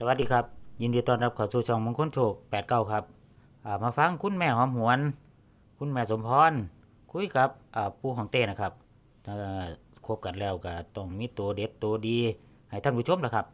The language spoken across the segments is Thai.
สวัสดีครับ ยินดีต้อนรับเข้าสู่ช่องมงคลโชค89ครับมาฟังคุณแม่หอมหวน คุณแม่สมพรคุยกับผู้ของเต้นะครับถ้าคบกันแล้วก็ต้องมีตัวเด็ดตัวดี ให้ท่านผู้ชมนะครับ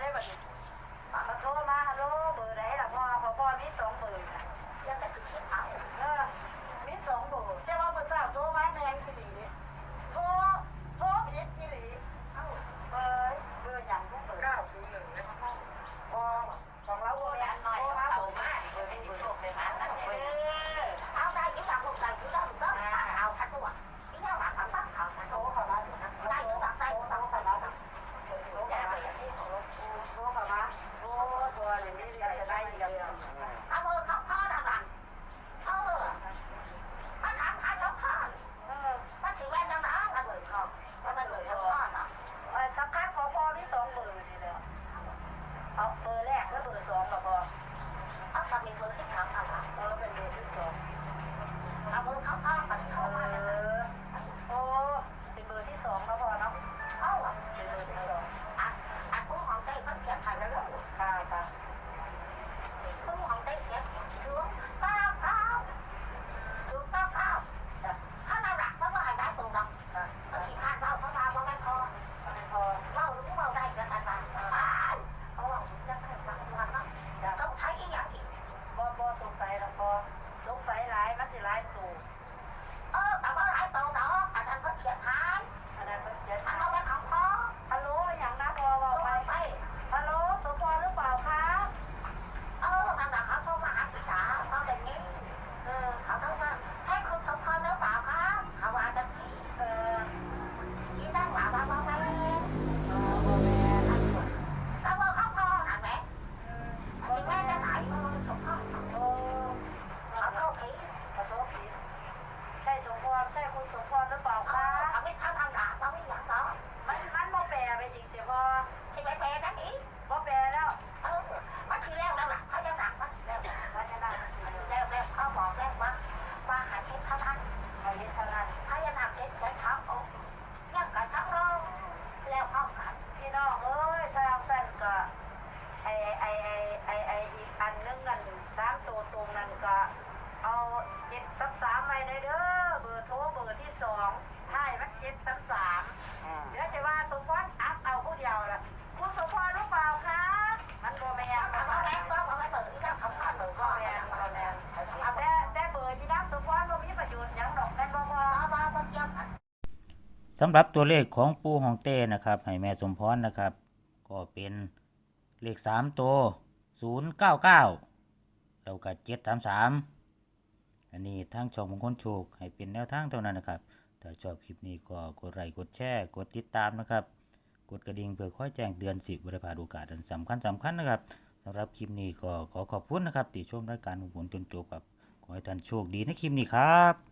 ได้บัดนี้ป้าก็โทรมาฮัลโหลเบอร์ไหนล่ะพ่อพ่อพ่อมีสองเบอร์ยังแต่คือคิดเอาเออมีสองเบอร์แต่ว่าเบอร์สาวโทรมาแมนคือดีเนี่ยโทร สำหรับตัวเลขของปูหองเต้นะครับให้แม่สมพรนะครับ ก็เป็นเลขสามตัวศูนย์เก้าเก้าเราก็เจ็ดสามสามอันนี้ทางช่องมงคลโชคให้เป็นแนวทางเท่านั้นนะครับถ้าชอบคลิปนี้ก็กดไลค์กดแชร์กดติดตามนะครับ กดกระดิ่งเพื่อคอยแจ้งเดือนสิบริพาดโอกาสอันสำคัญสำคัญนะครับสำหรับคลิปนี้ก็ขอขอบคุณนะครับที่ชมรายการของผมจนจบครับขอให้ท่านโชคดีในคลิปนี้ครับ